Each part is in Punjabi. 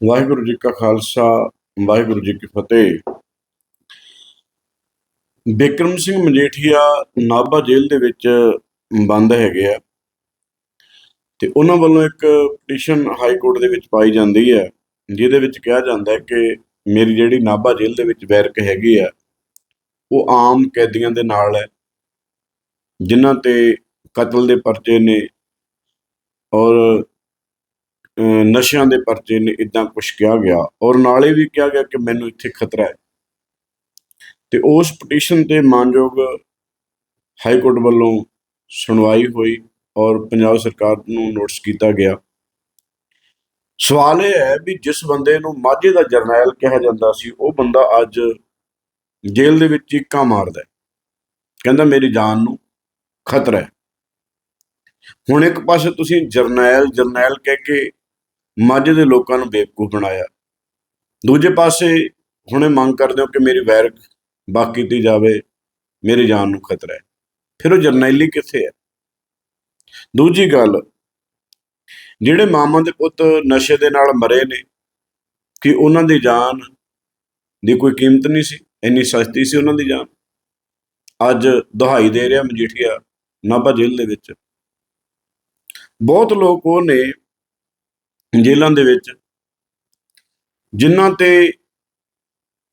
ਵਾਹਿਗੁਰੂ ਜੀ ਕਾ ਖਾਲਸਾ, ਵਾਹਿਗੁਰੂ ਜੀ ਕੀ ਫਤਿਹ। ਬਿਕਰਮ ਸਿੰਘ ਮਜੀਠੀਆ ਨਾਭਾ ਜੇਲ੍ਹ ਦੇ ਵਿੱਚ ਬੰਦ ਹੈਗੇ ਆ ਤੇ ਉਹਨਾਂ ਵੱਲੋਂ ਇੱਕ ਪਟੀਸ਼ਨ ਹਾਈ ਕੋਰਟ ਦੇ ਵਿੱਚ ਪਾਈ ਜਾਂਦੀ ਹੈ, ਜਿਹਦੇ ਵਿੱਚ ਕਿਹਾ ਜਾਂਦਾ ਹੈ ਕਿ ਮੇਰੀ ਜਿਹੜੀ ਨਾਭਾ ਜੇਲ੍ਹ ਦੇ ਵਿੱਚ ਵੈਰਕ ਹੈਗੀ ਆ, ਉਹ ਆਮ ਕੈਦੀਆਂ ਦੇ ਨਾਲ ਹੈ, ਜਿਨ੍ਹਾਂ ਤੇ ਕਤਲ ਦੇ ਪਰਚੇ ਨੇ ਔਰ ਨਸ਼ਿਆਂ ਦੇ ਪਰਚੇ ਨੇ ਇਦਾਂ ਕੁਝ ਕਿਹਾ ਗਿਆ ਔਰ ਨਾਲੇ ਵੀ ਕਿਹਾ ਗਿਆ ਕਿ ਮੈਨੂੰ ਇੱਥੇ ਖਤਰਾ ਹੈ। ਤੇ ਉਸ ਪਟੀਸ਼ਨ ਤੇ ਮਾਨਯੋਗ ਹਾਈ ਕੋਰਟ ਵੱਲੋਂ ਸੁਣਵਾਈ ਹੋਈ ਔਰ ਪੰਜਾਬ ਸਰਕਾਰ ਨੂੰ ਨੋਟਿਸ ਕੀਤਾ ਗਿਆ। ਸਵਾਲ ਇਹ ਹੈ ਵੀ ਜਿਸ ਬੰਦੇ ਨੂੰ ਮਾਝੇ ਦਾ ਜਰਨੈਲ ਕਿਹਾ ਜਾਂਦਾ ਸੀ, ਉਹ ਬੰਦਾ ਅੱਜ ਜੇਲ੍ਹ ਦੇ ਵਿੱਚ ਚੀਕਾਂ ਮਾਰਦਾ ਹੈ। ਕਹਿੰਦਾ ਮੇਰੀ ਜਾਨ ਨੂੰ ਖਤਰਾ ਹੈ। ਹੁਣ ਇੱਕ ਪਾਸੇ ਤੁਸੀਂ ਜਰਨੈਲ ਜਰਨੈਲ ਕਹਿ ਕੇ ਮਾਝੇ ਦੇ ਲੋਕਾਂ ਨੂੰ ਬੇਵਕੂਫ ਬਣਾਇਆ। ਦੂਜੇ ਪਾਸੇ ਹੁਣੇ ਮੰਗ ਕਰਦੇ ਹੋ ਕਿ ਮੇਰੀ ਵੈਰਕ ਬਾਕੀ ਕੀਤੀ ਜਾਵੇ, ਮੇਰੀ ਜਾਨ ਨੂੰ ਖਤਰਾ ਹੈ। ਫਿਰ ਉਹ ਜਰਨੈਲੀ ਕਿੱਥੇ ਹੈ? ਦੂਜੀ ਗੱਲ, ਜਿਹੜੇ ਮਾਮਾ ਦੇ ਪੁੱਤ ਨਸ਼ੇ ਦੇ ਨਾਲ ਮਰੇ ਨੇ, ਕਿ ਉਹਨਾਂ ਦੀ ਜਾਨ ਦੀ ਕੋਈ ਕੀਮਤ ਨਹੀਂ ਸੀ? ਇੰਨੀ ਸਸਤੀ ਸੀ ਉਹਨਾਂ ਦੀ ਜਾਨ? ਅੱਜ ਦੁਹਾਈ ਦੇ ਰਿਹਾ ਮਜੀਠੀਆ ਨਾਭਾ ਜੇਲ੍ਹ ਦੇ ਵਿੱਚ। ਬਹੁਤ ਲੋਕ ਉਹ ਨੇ ਜੇਲ੍ਹਾਂ ਦੇ ਵਿੱਚ, ਜਿਨ੍ਹਾਂ ਤੇ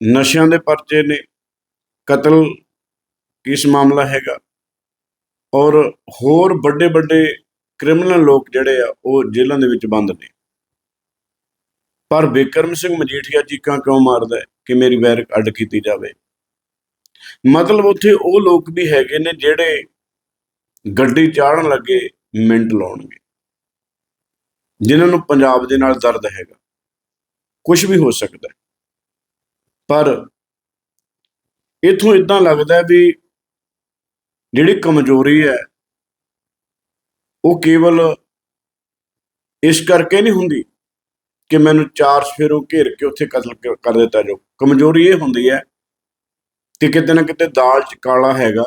ਨਸ਼ਿਆਂ ਦੇ ਪਰਚੇ ਨੇ, ਕਤਲ ਕਿਸ ਮਾਮਲਾ ਹੈਗਾ, ਔਰ ਹੋਰ ਵੱਡੇ ਵੱਡੇ ਕ੍ਰਿਮੀਨਲ ਲੋਕ ਜਿਹੜੇ ਆ, ਉਹ ਜੇਲ੍ਹਾਂ ਦੇ ਵਿੱਚ ਬੰਦ ਨੇ। ਪਰ ਬਿਕਰਮ ਸਿੰਘ ਮਜੀਠੀਆ ਚੀਕਾਂ ਕਿਉਂ ਮਾਰਦਾ ਹੈ ਕਿ ਮੇਰੀ ਵੈਰਕ ਅੱਡ ਕੀਤੀ ਜਾਵੇ? ਮਤਲਬ ਉੱਥੇ ਉਹ ਲੋਕ ਵੀ ਹੈਗੇ ਨੇ ਜਿਹੜੇ ਗੱਡੀ ਚਾੜਨ ਲੱਗੇ ਮਿੰਟ ਲਾਉਣਗੇ। ਜਿਨ੍ਹਾਂ ਨੂੰ ਪੰਜਾਬ ਦੇ ਨਾਲ ਦਰਦ ਹੈਗਾ। ਕੁਝ ਵੀ ਹੋ ਸਕਦਾ ਪਰ ਇਥੋਂ ਇਦਾਂ ਲੱਗਦਾ ਵੀ ਜਿਹੜੀ ਕਮਜ਼ੋਰੀ ਹੈ, ਉਹ ਕੇਵਲ ਇਸ ਕਰਕੇ ਨਹੀਂ ਹੁੰਦੀ ਕਿ ਮੈਨੂੰ ਚਾਰ ਸਫੇਰੋਂ ਘੇਰ ਕੇ ਉੱਥੇ ਕਤਲ ਕਰ ਦਿੱਤਾ ਜੋ ਕਮਜ਼ੋਰੀ ਇਹ ਹੁੰਦੀ ਹੈ ਕਿ ਕਿਤੇ ਨਾ ਕਿਤੇ ਦਾਲ ਚ ਕਾਲਾ ਹੈਗਾ,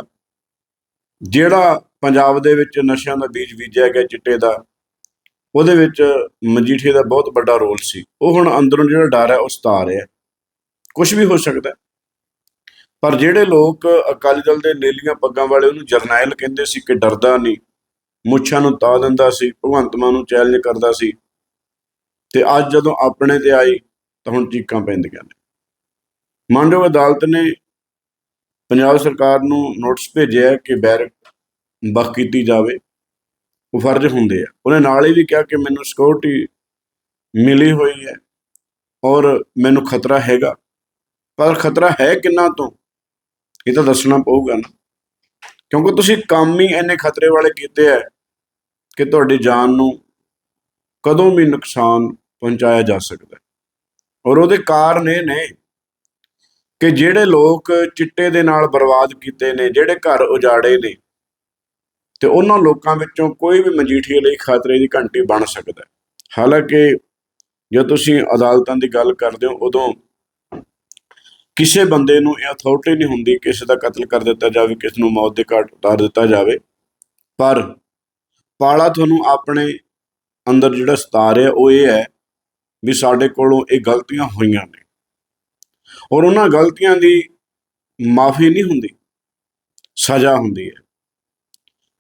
ਜਿਹੜਾ ਪੰਜਾਬ ਦੇ ਵਿੱਚ ਨਸ਼ਿਆਂ ਦਾ ਬੀਜ ਬੀਜਿਆ ਗਿਆ, ਚਿੱਟੇ ਦਾ ਉਹਦੇ ਵਿੱਚ ਮਜੀਠੇ ਦਾ ਬਹੁਤ ਵੱਡਾ ਰੋਲ ਸੀ। ਉਹ ਹੁਣ ਅੰਦਰੋਂ ਜਿਹੜਾ ਡਰ ਹੈ, ਉਹ ਸਤਾ ਰਿਹਾ ਕੁਝ ਵੀ ਹੋ ਸਕਦਾ ਪਰ ਜਿਹੜੇ ਲੋਕ ਅਕਾਲੀ ਦਲ ਦੇ ਨੀਲੀਆਂ ਪੱਗਾਂ ਵਾਲੇ ਉਹਨੂੰ ਜਰਨੈਲ ਕਹਿੰਦੇ ਸੀ ਕਿ ਡਰਦਾ ਨਹੀਂ, ਮੁੱਛਾਂ ਨੂੰ ਤਾ ਦਿੰਦਾ ਸੀ, ਭਗਵੰਤ ਮਾਨ ਨੂੰ ਚੈਲੰਜ ਕਰਦਾ ਸੀ, ਤੇ ਅੱਜ ਜਦੋਂ ਆਪਣੇ ਤੇ ਆਈ, ਤਾਂ ਹੁਣ ਚੀਕਾਂ ਪੈਂਦੀਆਂ ਨੇ। ਮਾਨਯੋਗ ਅਦਾਲਤ ਨੇ ਪੰਜਾਬ ਸਰਕਾਰ ਨੂੰ ਨੋਟਿਸ ਭੇਜਿਆ ਕਿ ਬੈਰਕ ਬਖ ਕੀਤੀ ਜਾਵੇ। ਉਹ ਫਰਜ਼ ਹੁੰਦੇ ਆ। ਉਹਨੇ ਨਾਲ ਹੀ ਵੀ ਕਿਹਾ ਕਿ ਮੈਨੂੰ ਸਿਕਿਉਰਿਟੀ ਮਿਲੀ ਹੋਈ ਹੈ ਔਰ ਮੈਨੂੰ ਖਤਰਾ ਹੈਗਾ। ਪਰ ਖਤਰਾ ਹੈ ਕਿੰਨਾ ਤੋਂ? ਇਹ ਤਾਂ ਦੱਸਣਾ ਪਊਗਾ ਨਾ। ਕਿਉਂਕਿ ਤੁਸੀਂ ਕੰਮ ਹੀ ਇੰਨੇ ਖਤਰੇ ਵਾਲੇ ਕੀਤੇ ਹੈ ਕਿ ਤੁਹਾਡੀ ਜਾਨ ਨੂੰ ਕਦੋਂ ਵੀ ਨੁਕਸਾਨ ਪਹੁੰਚਾਇਆ ਜਾ ਸਕਦਾ ਔਰ ਉਹਦੇ ਕਾਰਨ ਇਹ ਨੇ ਕਿ ਜਿਹੜੇ ਲੋਕ ਚਿੱਟੇ ਦੇ ਨਾਲ ਬਰਬਾਦ ਕੀਤੇ ਨੇ, ਜਿਹੜੇ ਘਰ ਉਜਾੜੇ ਨੇ ਤੇ ਉਹਨਾਂ ਲੋਕਾਂ ਵਿੱਚੋਂ ਕੋਈ ਵੀ ਮਜੀਠੀਏ ਲਈ ਖਤਰੇ ਦੀ ਘੰਟੀ ਬਣ ਸਕਦਾ ਹੈ। ਹਾਲਾਂਕਿ ਜੇ ਤੁਸੀਂ ਅਦਾਲਤਾਂ ਦੀ ਗੱਲ ਕਰਦੇ ਹੋ, ਉਦੋਂ ਕਿਸੇ ਬੰਦੇ ਨੂੰ ਇਹ ਅਥਾਰਟੀ ਨਹੀਂ ਹੁੰਦੀ ਕਿਸੇ ਦਾ ਕਤਲ ਕਰ ਦਿੱਤਾ ਜਾਵੇ ਕਿਸ ਨੂੰ ਮੌਤ ਦੇ ਘਾਟ ਉਤਾਰ ਦਿੱਤਾ ਜਾਵੇ। ਪਰ ਪਾਲਾ ਤੁਹਾਨੂੰ ਆਪਣੇ ਅੰਦਰ ਜਿਹੜਾ ਸਤਾ ਰਿਹਾ ਉਹ ਇਹ ਹੈ ਵੀ ਸਾਡੇ ਕੋਲੋਂ ਇਹ ਗਲਤੀਆਂ ਹੋਈਆਂ ਨੇ। ਔਰ ਉਹਨਾਂ ਗਲਤੀਆਂ ਦੀ ਮਾਫੀ ਨਹੀਂ ਹੁੰਦੀ, ਸਜ਼ਾ ਹੁੰਦੀ ਹੈ।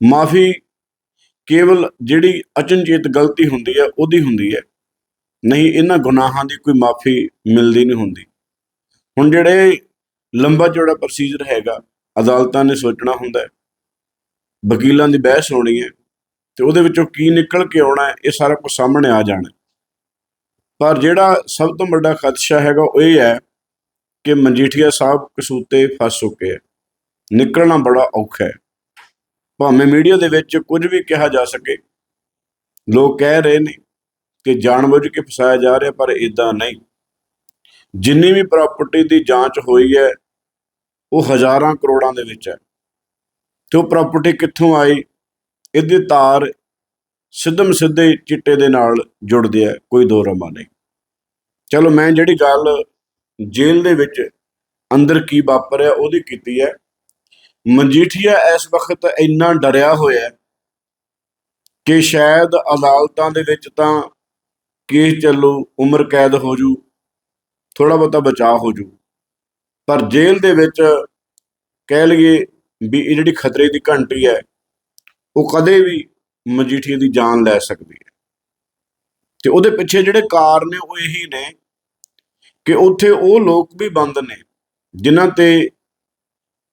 ਮਾਫੀ ਕੇਵਲ ਜਿਹੜੀ ਅਚਨਚੇਤ ਗਲਤੀ ਹੁੰਦੀ ਹੈ, ਉਹਦੀ ਹੁੰਦੀ ਹੈ। ਨਹੀਂ, ਇਹਨਾਂ ਗੁਨਾਹਾਂ ਦੀ ਕੋਈ ਮਾਫੀ ਮਿਲਦੀ ਨਹੀਂ ਹੁੰਦੀ। ਹੁਣ ਜਿਹੜੇ ਲੰਬਾ ਚੌੜਾ ਪ੍ਰੋਸੀਜਰ ਹੈਗਾ, ਅਦਾਲਤਾਂ ਨੇ ਸੋਚਣਾ ਹੁੰਦਾ ਹੈ, ਵਕੀਲਾਂ ਦੀ ਬਹਿਸ ਹੋਣੀ ਹੈ, ਤੇ ਉਹਦੇ ਵਿੱਚੋਂ ਕੀ ਨਿਕਲ ਕੇ ਆਉਣਾ ਇਹ ਸਾਰਾ ਕੁਝ ਸਾਹਮਣੇ ਆ ਜਾਣਾ ਪਰ ਜਿਹੜਾ ਸਭ ਤੋਂ ਵੱਡਾ ਖਦਸ਼ਾ ਹੈਗਾ, ਉਹ ਇਹ ਹੈ ਕਿ ਮਜੀਠੀਆ ਸਾਹਿਬ ਕਸੂਤੇ ਫਸ ਚੁੱਕੇ ਹੈ। ਨਿਕਲਣਾ ਬੜਾ ਔਖਾ ਹੈ। ਭਾਵੇਂ ਮੀਡੀਆ ਦੇ ਵਿੱਚ ਕੁਝ ਵੀ ਕਿਹਾ ਜਾ ਸਕੇ, ਲੋਕ ਕਹਿ ਰਹੇ ਨੇ ਕਿ ਜਾਣਬੁੱਝ ਕੇ ਫਸਾਇਆ ਜਾ ਰਿਹਾ, ਪਰ ਇਦਾਂ ਨਹੀਂ। ਜਿੰਨੀ ਵੀ ਪ੍ਰਾਪਰਟੀ ਦੀ ਜਾਂਚ ਹੋਈ ਹੈ, ਉਹ ਹਜ਼ਾਰਾਂ ਕਰੋੜਾਂ ਦੇ ਵਿੱਚ ਹੈ। ਤੇ ਉਹ ਪ੍ਰਾਪਰਟੀ ਕਿੱਥੋਂ ਆਈ? ਇਹਦੇ ਤਾਰ ਸਿੱਧਮ ਸਿੱਧੇ ਚਿੱਟੇ ਦੇ ਨਾਲ ਜੁੜਦੇ ਆ ਕੋਈ ਦੋ ਰਮਾ ਨਹੀਂ। ਚਲੋ, ਮੈਂ ਜਿਹੜੀ ਗੱਲ ਜੇਲ੍ਹ ਦੇ ਵਿੱਚ ਅੰਦਰ ਕੀ ਵਾਪਰਿਆ, ਉਹਦੀ ਕੀਤੀ ਹੈ। ਮਜੀਠੀਆ ਇਸ ਵਕਤ ਇੰਨਾ ਡਰਿਆ ਹੋਇਆ ਕਿ ਸ਼ਾਇਦ ਅਦਾਲਤਾਂ ਦੇ ਵਿੱਚ ਤਾਂ ਕੇਸ ਚੱਲੂ, ਉਮਰ ਕੈਦ ਹੋ ਜੂ ਥੋੜਾ ਬਹੁਤਾ ਬਚਾਅ ਹੋ ਜੂ। ਪਰ ਜੇਲ੍ਹ ਦੇ ਵਿੱਚ ਕਹਿ ਲਈਏ ਵੀ ਇਹ ਜਿਹੜੀ ਖਤਰੇ ਦੀ ਘੰਟੀ ਹੈ, ਉਹ ਕਦੇ ਵੀ ਮਜੀਠੀਏ ਦੀ ਜਾਨ ਲੈ ਸਕਦੀ ਹੈ। ਤੇ ਉਹਦੇ ਪਿੱਛੇ ਜਿਹੜੇ ਕਾਰਨ ਨੇ ਉਹ ਇਹੀ ਨੇ ਕਿ ਉੱਥੇ ਉਹ ਲੋਕ ਵੀ ਬੰਦ ਨੇ, ਜਿਨ੍ਹਾਂ ਤੇ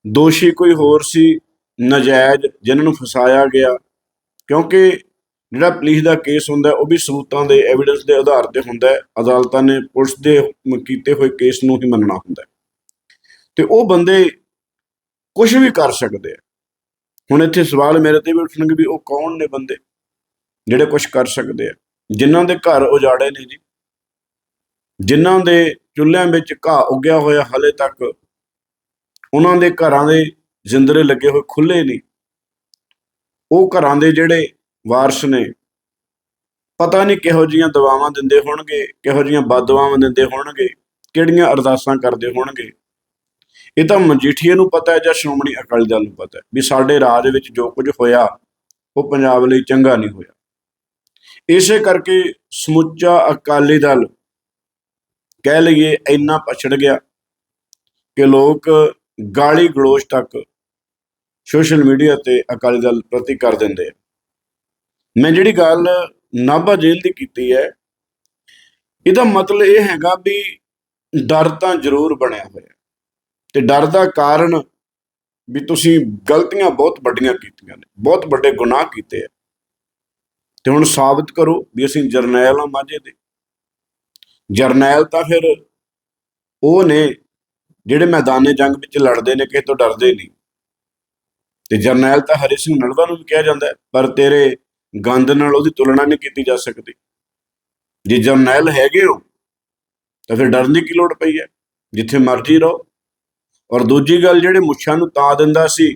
ਦੋਸ਼ੀ ਕੋਈ ਹੋਰ ਸੀ, ਨਜਾਇਜ਼, ਜਿਨ੍ਹਾਂ ਨੂੰ ਫਸਾਇਆ ਗਿਆ। ਕਿਉਂਕਿ ਜਿਹੜਾ ਪੁਲਿਸ ਦਾ ਕੇਸ ਹੁੰਦਾ, ਉਹ ਵੀ ਸਬੂਤਾਂ ਦੇ ਐਵੀਡੈਂਸ ਦੇ ਆਧਾਰ ਤੇ ਹੁੰਦਾ ਹੈ। ਅਦਾਲਤਾਂ ਨੇ ਪੁਲਿਸ ਦੇ ਕੀਤੇ ਹੋਏ ਕੇਸ ਨੂੰ ਹੀ ਮੰਨਣਾ ਹੁੰਦਾ ਤੇ ਉਹ ਬੰਦੇ ਕੁਝ ਵੀ ਕਰ ਸਕਦੇ ਆ। ਹੁਣ ਇੱਥੇ ਸਵਾਲ ਮੇਰੇ ਤੇ ਵੀ ਉੱਠਣਗੇ ਵੀ ਉਹ ਕੌਣ ਨੇ ਬੰਦੇ, ਜਿਹੜੇ ਕੁਝ ਕਰ ਸਕਦੇ ਆ। ਜਿਨ੍ਹਾਂ ਦੇ ਘਰ ਉਜਾੜੇ ਨੇ ਜੀ, ਜਿਨ੍ਹਾਂ ਦੇ ਚੁੱਲ੍ਹਿਆਂ ਵਿੱਚ ਘਾਹ ਉੱਗਿਆ ਹੋਇਆ ਹਲੇ ਤੱਕ ਉਹਨਾਂ ਦੇ ਘਰਾਂ ਦੇ ਜਿੰਦਰੇ ਲੱਗੇ ਹੋਏ ਖੁੱਲੇ ਨਹੀਂ। ਉਹ ਘਰਾਂ ਦੇ ਜਿਹੜੇ ਵਾਰਸ ਨੇ, ਪਤਾ ਨਹੀਂ ਕਿਹੋ ਜੀਆਂ ਦਵਾਵਾਂ ਦਿੰਦੇ ਹੋਣਗੇ, ਕਿਹੋ ਜੀਆਂ ਬਦਦੁਆਵਾਂ ਦਿੰਦੇ ਹੋਣਗੇ, ਕਿਹੜੀਆਂ ਅਰਦਾਸਾਂ ਕਰਦੇ ਹੋਣਗੇ। ਇਹ ਤਾਂ ਮਜੀਠੀਏ ਨੂੰ ਪਤਾ ਹੈ ਜਾਂ ਸ਼੍ਰੋਮਣੀ ਅਕਾਲੀ ਦਲ ਨੂੰ ਪਤਾ ਹੈ ਵੀ ਸਾਡੇ ਰਾਜ ਵਿੱਚ ਜੋ ਕੁਝ ਹੋਇਆ, ਉਹ ਪੰਜਾਬ ਲਈ ਚੰਗਾ ਨਹੀਂ ਹੋਇਆ। ਇਸੇ ਕਰਕੇ ਸਮੁੱਚਾ ਅਕਾਲੀ ਦਲ ਕਹਿ ਲਈਏ ਇੰਨਾ ਪਛੜ ਗਿਆ ਕਿ ਲੋਕ ਗਾਲੀ ਗਲੋਚ ਤੱਕ ਸੋਸ਼ਲ ਮੀਡੀਆ ਤੇ ਅਕਾਲੀ ਦਲ ਪ੍ਰਤੀ ਕਰ ਦਿੰਦੇ ਆ। ਮੈਂ ਜਿਹੜੀ ਗੱਲ ਨਾਭਾ ਜੇਲ੍ਹ ਦੀ ਕੀਤੀ ਹੈ, ਇਹਦਾ ਮਤਲਬ ਇਹ ਹੈਗਾ ਵੀ ਡਰ ਤਾਂ ਜ਼ਰੂਰ ਬਣਿਆ ਹੋਇਆ। ਤੇ ਡਰ ਦਾ ਕਾਰਨ ਵੀ ਤੁਸੀਂ ਗਲਤੀਆਂ ਬਹੁਤ ਵੱਡੀਆਂ ਕੀਤੀਆਂ ਨੇ, ਬਹੁਤ ਵੱਡੇ ਗੁਨਾਹ ਕੀਤੇ ਆ। ਤੇ ਹੁਣ ਸਾਬਤ ਕਰੋ ਵੀ ਅਸੀਂ ਜਰਨੈਲ ਆ ਮਾਝੇ ਦੇ। ਜਰਨੈਲ ਤਾਂ ਫਿਰ ਉਹ ਨੇ ਜਿਹੜੇ ਮੈਦਾਨੇ ਜੰਗ ਵਿੱਚ ਲੜਦੇ ਨੇ, ਕਿਸੇ ਤੋਂ ਡਰਦੇ ਨਹੀਂ। ਤੇ ਜਰਨੈਲ ਤਾਂ ਹਰੀ ਸਿੰਘ ਨਲਵਾ ਨੂੰ ਵੀ ਕਿਹਾ ਜਾਂਦਾ ਪਰ ਤੇਰੇ ਗੰਦ ਨਾਲ ਉਹਦੀ ਤੁਲਨਾ ਨਹੀਂ ਕੀਤੀ ਜਾ ਸਕਦੀ। ਜੇ ਜਰਨੈਲ ਹੈਗੇ ਹੋ, ਤਾਂ ਫਿਰ ਡਰਨ ਦੀ ਕੀ ਲੋੜ ਪਈ ਹੈ? ਜਿੱਥੇ ਮਰਜ਼ੀ ਰਹੋ। ਔਰ ਦੂਜੀ ਗੱਲ, ਜਿਹੜੇ ਮੁੱਛਾਂ ਨੂੰ ਤਾਂ ਦਿੰਦਾ ਸੀ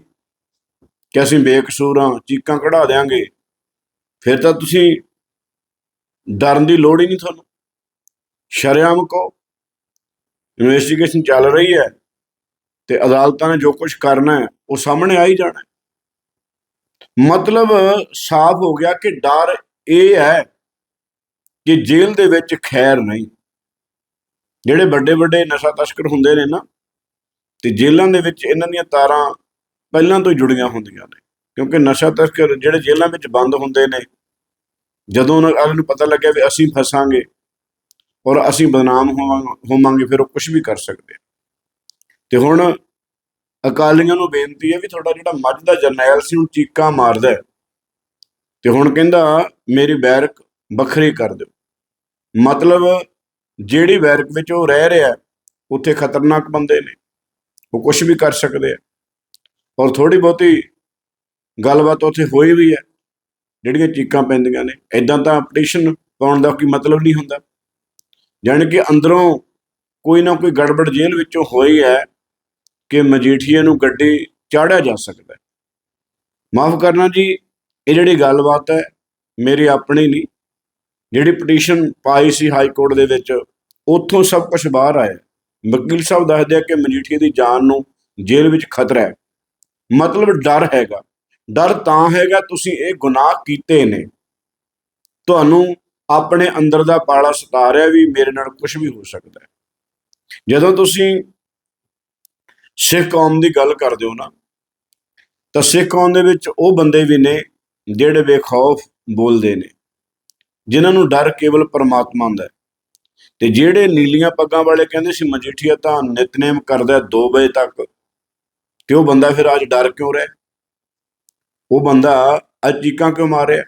ਕਿ ਅਸੀਂ ਬੇਕਸੂਰਾਂ ਚੀਕਾਂ ਕਢਾ ਦੇਾਂਗੇ ਫਿਰ ਤਾਂ ਤੁਸੀਂ ਡਰਨ ਦੀ ਲੋੜ ਹੀ ਨਹੀਂ ਤੁਹਾਨੂੰ। ਸ਼ਰਿਆਮ ਕੋ ਇਨਵੈਸਟੀਗੇਸ਼ਨ ਚੱਲ ਰਹੀ ਹੈ ਤੇ ਅਦਾਲਤਾਂ ਨੇ ਜੋ ਕੁਝ ਕਰਨਾ ਹੈ, ਉਹ ਸਾਹਮਣੇ ਆ ਹੀ ਜਾਣਾ ਮਤਲਬ ਸਾਫ਼ ਹੋ ਗਿਆ ਕਿ ਡਰ ਇਹ ਹੈ ਕਿ ਜੇਲ੍ਹ ਦੇ ਵਿੱਚ ਖੈਰ ਨਹੀਂ। ਜਿਹੜੇ ਵੱਡੇ ਵੱਡੇ ਨਸ਼ਾ ਤਸਕਰ ਹੁੰਦੇ ਨੇ ਨਾ, ਤੇ ਜੇਲ੍ਹਾਂ ਦੇ ਵਿੱਚ ਇਹਨਾਂ ਦੀਆਂ ਤਾਰਾਂ ਪਹਿਲਾਂ ਤੋਂ ਹੀ ਜੁੜੀਆਂ ਹੁੰਦੀਆਂ ਨੇ। ਕਿਉਂਕਿ ਨਸ਼ਾ ਤਸਕਰ ਜਿਹੜੇ ਜੇਲ੍ਹਾਂ ਵਿੱਚ ਬੰਦ ਹੁੰਦੇ ਨੇ, ਜਦੋਂ ਉਹਨਾਂ ਨੂੰ ਪਤਾ ਲੱਗਿਆ ਵੀ ਅਸੀਂ ਫਸਾਂਗੇ ਔਰ ਅਸੀਂ ਬਦਨਾਮ ਹੋਵਾਂ- ਹੋਵਾਂਗੇ, ਫਿਰ ਉਹ ਕੁਝ ਵੀ ਕਰ ਸਕਦੇ। ਆ। ਤੇ ਹੁਣ ਅਕਾਲੀਆਂ ਨੂੰ ਬੇਨਤੀ ਹੈ ਵੀ ਤੁਹਾਡਾ ਜਿਹੜਾ ਮੱਝ ਦਾ ਜਰਨੈਲ ਸੀ ਉਹ ਚੀਕਾਂ ਮਾਰਦਾ ਹੈ। ਤੇ ਹੁਣ ਕਹਿੰਦਾ, ਮੇਰੀ ਬੈਰਕ ਵੱਖਰੀ ਕਰ ਦਿਓ। ਮਤਲਬ ਜਿਹੜੀ ਬੈਰਕ ਵਿੱਚ ਉਹ ਰਹਿ ਰਿਹਾ, ਉੱਥੇ ਖਤਰਨਾਕ ਬੰਦੇ ਨੇ। ਉਹ ਕੁਝ ਵੀ ਕਰ ਸਕਦੇ ਆ। ਔਰ ਥੋੜੀ ਬਹੁਤੀ ਗੱਲਬਾਤ ਉੱਥੇ ਹੋਈ ਵੀ ਹੈ, ਜਿਹੜੀਆਂ ਚੀਕਾਂ ਪੈਂਦੀਆਂ ਨੇ। ਐਦਾਂ ਤਾਂ ਪਟੀਸ਼ਨ ਪਾਉਣ ਦਾ ਕੋਈ ਮਤਲਬ ਨਹੀਂ ਹੁੰਦਾ। ਜਾਣੀ ਕਿ ਅੰਦਰੋਂ ਕੋਈ ਨਾ ਕੋਈ ਗੜਬੜ ਜੇਲ੍ਹ ਵਿੱਚੋਂ ਹੋਈ ਹੈ ਕਿ ਮਜੀਠੀਏ ਨੂੰ ਗੱਡੀ ਚਾੜਿਆ ਜਾ ਸਕਦਾ ਹੈ। ਮਾਫ ਕਰਨਾ ਜੀ, ਇਹ ਜਿਹੜੀ ਗੱਲਬਾਤ ਹੈ, ਮੇਰੀ ਆਪਣੀ ਨਹੀਂ। ਜਿਹੜੀ ਪਟੀਸ਼ਨ ਪਾਈ ਸੀ ਹਾਈ ਕੋਰਟ ਦੇ ਵਿੱਚ, ਉੱਥੋਂ ਸਭ ਕੁਝ ਬਾਹਰ ਆਇਆ। ਵਕੀਲ ਸਾਹਿਬ ਦੱਸਦੇ ਆ ਕਿ ਮਜੀਠੀਏ ਦੀ ਜਾਨ ਨੂੰ ਜੇਲ੍ਹ ਵਿੱਚ ਖਤਰਾ ਹੈ। ਮਤਲਬ ਡਰ ਹੈਗਾ। ਡਰ ਤਾਂ ਹੈਗਾ, ਤੁਸੀਂ ਇਹ ਗੁਨਾਹ ਕੀਤੇ ਨੇ। ਤੁਹਾਨੂੰ ਆਪਣੇ ਅੰਦਰ ਦਾ ਪਾਲਾ ਸਤਾ ਰਿਹਾ ਵੀ ਮੇਰੇ ਨਾਲ ਕੁਝ ਵੀ ਹੋ ਸਕਦਾ ਹੈ। ਜਦੋਂ ਤੁਸੀਂ ਸਿੱਖ ਕੌਮ ਦੀ ਗੱਲ ਕਰਦੇ ਹੋ ਨਾ, ਤਾਂ ਸਿੱਖ ਕੌਮ ਦੇ ਵਿੱਚ ਉਹ ਬੰਦੇ ਵੀ ਨੇ ਜਿਹੜੇ ਬੇਖੌਫ ਬੋਲਦੇ ਨੇ, ਜਿਨ੍ਹਾਂ ਨੂੰ ਡਰ ਕੇਵਲ ਪਰਮਾਤਮਾ ਦਾ ਹੈ। ਤੇ ਜਿਹੜੇ ਨੀਲੀਆਂ ਪੱਗਾਂ ਵਾਲੇ ਕਹਿੰਦੇ ਸੀ, ਮਜੀਠੀਆ ਤਾਂ ਨਿਤਨੇਮ ਕਰਦਾ 2 ਵਜੇ ਤੱਕ, ਤੇ ਉਹ ਬੰਦਾ ਫਿਰ ਅੱਜ ਡਰ ਕਿਉਂ ਰਿਹਾ ਉਹ ਬੰਦਾ ਅੱਜ ਚੀਕਾਂ ਕਿਉਂ ਮਾਰਿਆ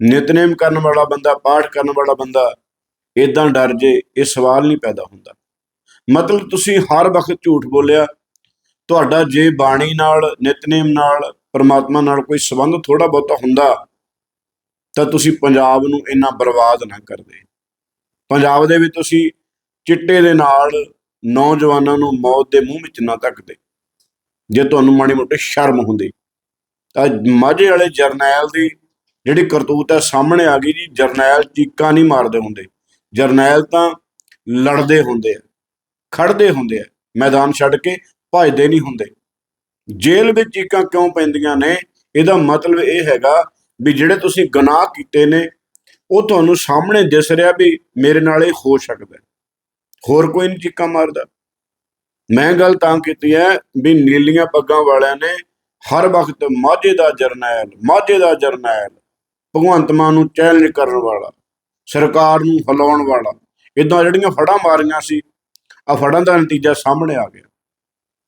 ਨਿਤਨੇਮ ਕਰਨ ਵਾਲਾ ਬੰਦਾ, ਪਾਠ ਕਰਨ ਵਾਲਾ ਬੰਦਾ ਇਦਾਂ ਡਰ ਜੇ, ਇਹ ਸਵਾਲ ਨਹੀਂ ਪੈਦਾ ਹੁੰਦਾ। ਮਤਲਬ ਤੁਸੀਂ ਹਰ ਵਕਤ ਝੂਠ ਬੋਲਿਆ, ਤੁਹਾਡਾ ਜੇ ਬਾਣੀ ਨਾਲ, ਨਿਤਨੇਮ ਨਾਲ, ਪਰਮਾਤਮਾ ਨਾਲ ਕੋਈ ਸੰਬੰਧ ਥੋੜਾ ਬਹੁਤਾ ਹੁੰਦਾ, ਤਾਂ ਤੁਸੀਂ ਪੰਜਾਬ ਨੂੰ ਇੰਨਾ ਬਰਬਾਦ ਨਾ ਕਰਦੇ। ਪੰਜਾਬ ਦੇ ਵਿੱਚ ਤੁਸੀਂ ਚਿੱਟੇ ਦੇ ਨਾਲ ਨੌਜਵਾਨਾਂ ਨੂੰ ਮੌਤ ਦੇ ਮੂੰਹ ਵਿੱਚ ਨਾ ਧੱਕਦੇ, ਜੇ ਤੁਹਾਨੂੰ ਮਾੜੀ ਮੋਟੀ ਸ਼ਰਮ ਹੁੰਦੀ। ਤਾਂ ਮਾਝੇ ਵਾਲੇ ਜਰਨੈਲ ਦੀ ਜਿਹੜੀ ਕਰਤੂਤ ਹੈ ਸਾਹਮਣੇ ਆ ਗਈ ਜੀ, ਜਰਨੈਲ ਚੀਕਾਂ ਨਹੀਂ ਮਾਰਦੇ ਹੁੰਦੇ। ਜਰਨੈਲ ਤਾਂ ਲੜਦੇ ਹੁੰਦੇ ਆ, ਖੜਦੇ ਹੁੰਦੇ ਆ, ਮੈਦਾਨ ਛੱਡ ਕੇ ਭੱਜਦੇ ਨਹੀਂ ਹੁੰਦੇ। ਜੇਲ੍ਹ ਵਿੱਚ ਚੀਕਾਂ ਕਿਉਂ ਪੈਂਦੀਆਂ ਨੇ? ਇਹਦਾ ਮਤਲਬ ਇਹ ਹੈਗਾ ਵੀ ਜਿਹੜੇ ਤੁਸੀਂ ਗੁਨਾਹ ਕੀਤੇ ਨੇ, ਉਹ ਤੁਹਾਨੂੰ ਸਾਹਮਣੇ ਦਿਸ ਰਿਹਾ ਵੀ ਮੇਰੇ ਨਾਲ ਇਹ ਹੋ ਸਕਦਾ ਹੋਰ ਕੋਈ ਨਹੀਂ ਚੀਕਾਂ ਮਾਰਦਾ। ਮੈਂ ਗੱਲ ਤਾਂ ਕੀਤੀ ਹੈ ਵੀ ਨੀਲੀਆਂ ਪੱਗਾਂ ਵਾਲਿਆਂ ਨੇ ਹਰ ਵਕਤ ਮਾਝੇ ਦਾ ਜਰਨੈਲ, ਮਾਝੇ ਦਾ ਜਰਨੈਲ ਭਗਵੰਤ ਮਾਨ ਨੂੰ ਚੈਲੰਜ ਕਰਨ ਵਾਲਾ, ਸਰਕਾਰ ਨੂੰ ਹਿਲਾਉਣ ਵਾਲਾ। ਇਦਾਂ ਜਿਹੜੀਆਂ ਫੜਾਂ ਮਾਰੀਆਂ ਸੀ ਆ ਫੜਾਂ ਦਾ ਨਤੀਜਾ ਸਾਹਮਣੇ ਆ ਗਿਆ।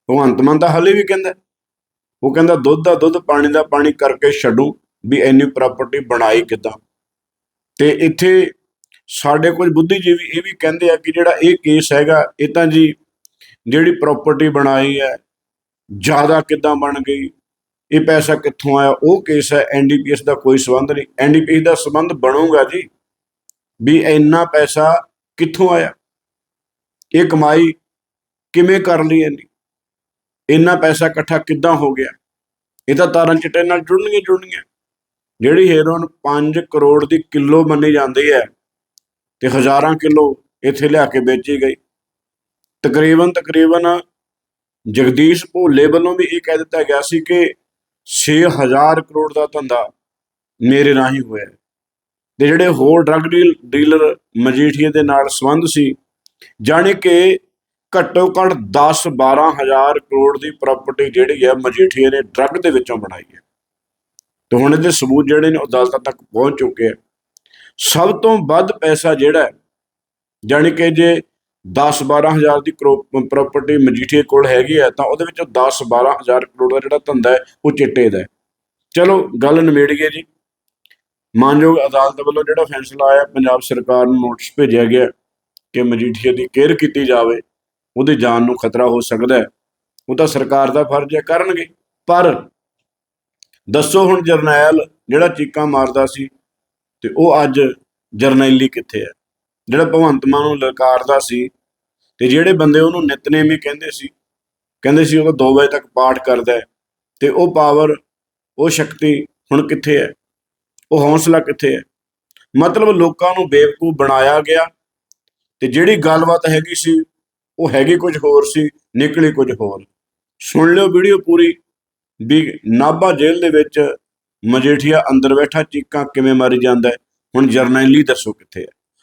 ਭਗਵੰਤ ਮਾਨ ਤਾਂ ਹਲੇ ਵੀ ਕਹਿੰਦਾ, ਉਹ ਕਹਿੰਦਾ, ਦੁੱਧ ਦਾ ਦੁੱਧ, ਪਾਣੀ ਦਾ ਪਾਣੀ ਕਰਕੇ ਛੱਡੂ ਵੀ ਇੰਨੀ ਪ੍ਰਾਪਰਟੀ ਬਣਾਈ ਕਿਦਾਂ? ਤੇ ਇੱਥੇ ਸਾਡੇ ਕੁਝ ਬੁੱਧੀਜੀਵੀ ਇਹ ਵੀ ਕਹਿੰਦੇ ਆ ਕਿ ਜਿਹੜਾ ਇਹ ਕੇਸ ਹੈਗਾ, ਇਹ ਤਾਂ ਜੀ ਜਿਹੜੀ ਪ੍ਰਾਪਰਟੀ ਬਣਾਈ ਹੈ, ਜ਼ਿਆਦਾ ਕਿੱਦਾਂ ਬਣ ਗਈ ਇਹ ਪੈਸਾ ਕਿੱਥੋਂ ਆਇਆ? ਉਹ ਕੇਸ ਹੈ ਐਨਡੀਪੀਐਸ ਦਾ ਕੋਈ ਸੰਬੰਧ ਨਹੀਂ। ਐਨਡੀਪੀਐਸ ਦਾ ਸੰਬੰਧ ਬਣੂਗਾ ਜੀ, ਵੀ ਇੰਨਾ ਪੈਸਾ ਕਿੱਥੋਂ ਆਇਆ? ਇਹ ਕਮਾਈ ਕਿਵੇਂ ਕਰ ਲਈ ਇੰਨੀ ਇੰਨਾ ਪੈਸਾ ਇਕੱਠਾ ਕਿੱਦਾਂ ਹੋ ਗਿਆ? ਇਹ ਤਾਂ ਤਾਰਾਂ ਚਿੱਟੇ ਨਾਲ ਜੁੜਨੀਆਂ ਜੁੜਨਗੀਆਂ ਜਿਹੜੀ ਹੈਰੋਨ 5 ਕਰੋੜ ਦੀ ਕਿਲੋ ਮੰਨੀ ਜਾਂਦੀ ਹੈ ਤੇ ਹਜ਼ਾਰਾਂ ਕਿਲੋ ਇੱਥੇ ਲਿਆ ਕੇ ਵੇਚੀ ਗਈ। ਤਕਰੀਬਨ ਤਕਰੀਬਨ ਜਗਦੀਸ਼ ਭੋਲੇ ਵੱਲੋਂ ਵੀ ਇਹ ਕਹਿ ਦਿੱਤਾ ਗਿਆ ਸੀ ਕਿ 6000 ਕਰੋੜ ਦਾ ਧੰਦਾ ਮੇਰੇ ਰਾਹੀਂ ਹੋਇਆ ਹੈ। ਤੇ ਜਿਹੜੇ ਹੋਰ ਡਰੱਗ ਡੀਲ ਡੀਲਰ ਮਜੀਠੀਏ ਦੇ ਨਾਲ ਸੰਬੰਧ ਸੀ, ਜਾਣੀ ਕਿ ਘੱਟੋ ਘੱਟ 10 12000 ਕਰੋੜ ਦੀ ਪ੍ਰਾਪਰਟੀ ਜਿਹੜੀ ਹੈ ਮਜੀਠੀਏ ਨੇ ਡਰੱਗ ਦੇ ਵਿੱਚੋਂ ਬਣਾਈ ਹੈ ਤੇ ਹੁਣ ਇਹਦੇ ਸਬੂਤ ਜਿਹੜੇ ਨੇ ਉਹ ਅਦਾਲਤਾਂ ਤੱਕ ਪਹੁੰਚ ਚੁੱਕੇ ਆ ਸਭ ਤੋਂ ਵੱਧ ਪੈਸਾ ਜਿਹੜਾ ਜਾਣੀ ਕਿ ਜੇ 10 12000 ਦੀ ਪ੍ਰਾਪਰਟੀ ਮਜੀਠੀਏ ਕੋਲ ਹੈਗੀ ਹੈ, ਤਾਂ ਉਹਦੇ ਵਿੱਚੋਂ 10 12000 ਕਰੋੜ ਦਾ ਜਿਹੜਾ ਧੰਦਾ ਹੈ, ਉਹ ਚਿੱਟੇ ਦਾ ਚਲੋ, ਗੱਲ ਨਿਬੇੜੀਏ ਜੀ। ਮਾਨਯੋਗ ਅਦਾਲਤ ਵੱਲੋਂ ਜਿਹੜਾ ਫੈਸਲਾ ਆਇਆ, ਪੰਜਾਬ ਸਰਕਾਰ ਨੂੰ ਨੋਟਿਸ ਭੇਜਿਆ ਗਿਆ ਕਿ ਮਜੀਠੀਏ ਦੀ ਕੇਅਰ ਕੀਤੀ ਜਾਵੇ, ਉਹਦੀ ਜਾਨ ਨੂੰ ਖਤਰਾ ਹੋ ਸਕਦਾ ਹੈ। ਉਹ ਤਾਂ ਸਰਕਾਰ ਦਾ ਫਰਜ਼ ਹੈ ਕਰਨਗੇ, ਪਰ ਦੱਸੋ ਹੁਣ ਜਰਨੈਲ ਜਿਹੜਾ ਚੀਕਾਂ ਮਾਰਦਾ ਸੀ, ਤੇ ਉਹ ਅੱਜ ਜਰਨੈਲੀ ਕਿੱਥੇ ਹੈ? ਜਿਹੜਾ ਭਗਵੰਤ ਮਾਨ ਨੂੰ ਲਲਕਾਰਦਾ ਸੀ ਤੇ ਜਿਹੜੇ ਬੰਦੇ ਉਹਨੂੰ ਨਿਤਨੇਮੀ ਕਹਿੰਦੇ ਸੀ ਕਹਿੰਦੇ ਸੀ ਉਹ 2 ਵਜੇ ਤੱਕ ਪਾਠ ਕਰਦਾ ਹੈ ਤੇ ਉਹ ਪਾਵਰ ਉਹ ਸ਼ਕਤੀ ਹੁਣ ਕਿੱਥੇ ਹੈ? ਉਹ ਹੌਸਲਾ ਕਿੱਥੇ ਹੈ? ਮਤਲਬ ਲੋਕਾਂ ਨੂੰ ਬੇਵਕੂਫ ਬਣਾਇਆ ਗਿਆ ਤੇ ਜਿਹੜੀ ਗੱਲਬਾਤ ਹੈਗੀ ਸੀ, ਉਹ ਹੈਗੀ ਕੁਝ ਹੋਰ ਸੀ, ਨਿਕਲੀ ਕੁਝ ਹੋਰ। ਸੁਣ ਲਿਓ ਵੀਡੀਓ ਪੂਰੀ ਵੀ ਨਾਭਾ ਜੇਲ੍ਹ ਦੇ ਵਿੱਚ ਮਜੀਠੀਆ ਅੰਦਰ ਬੈਠਾ, ਚੀਕਾਂ ਕਿਵੇਂ ਮਾਰੀ ਜਾਂਦਾ ਹੁਣ ਜਰਨੈਲੀ ਦੱਸੋ ਕਿੱਥੇ ਹੈ?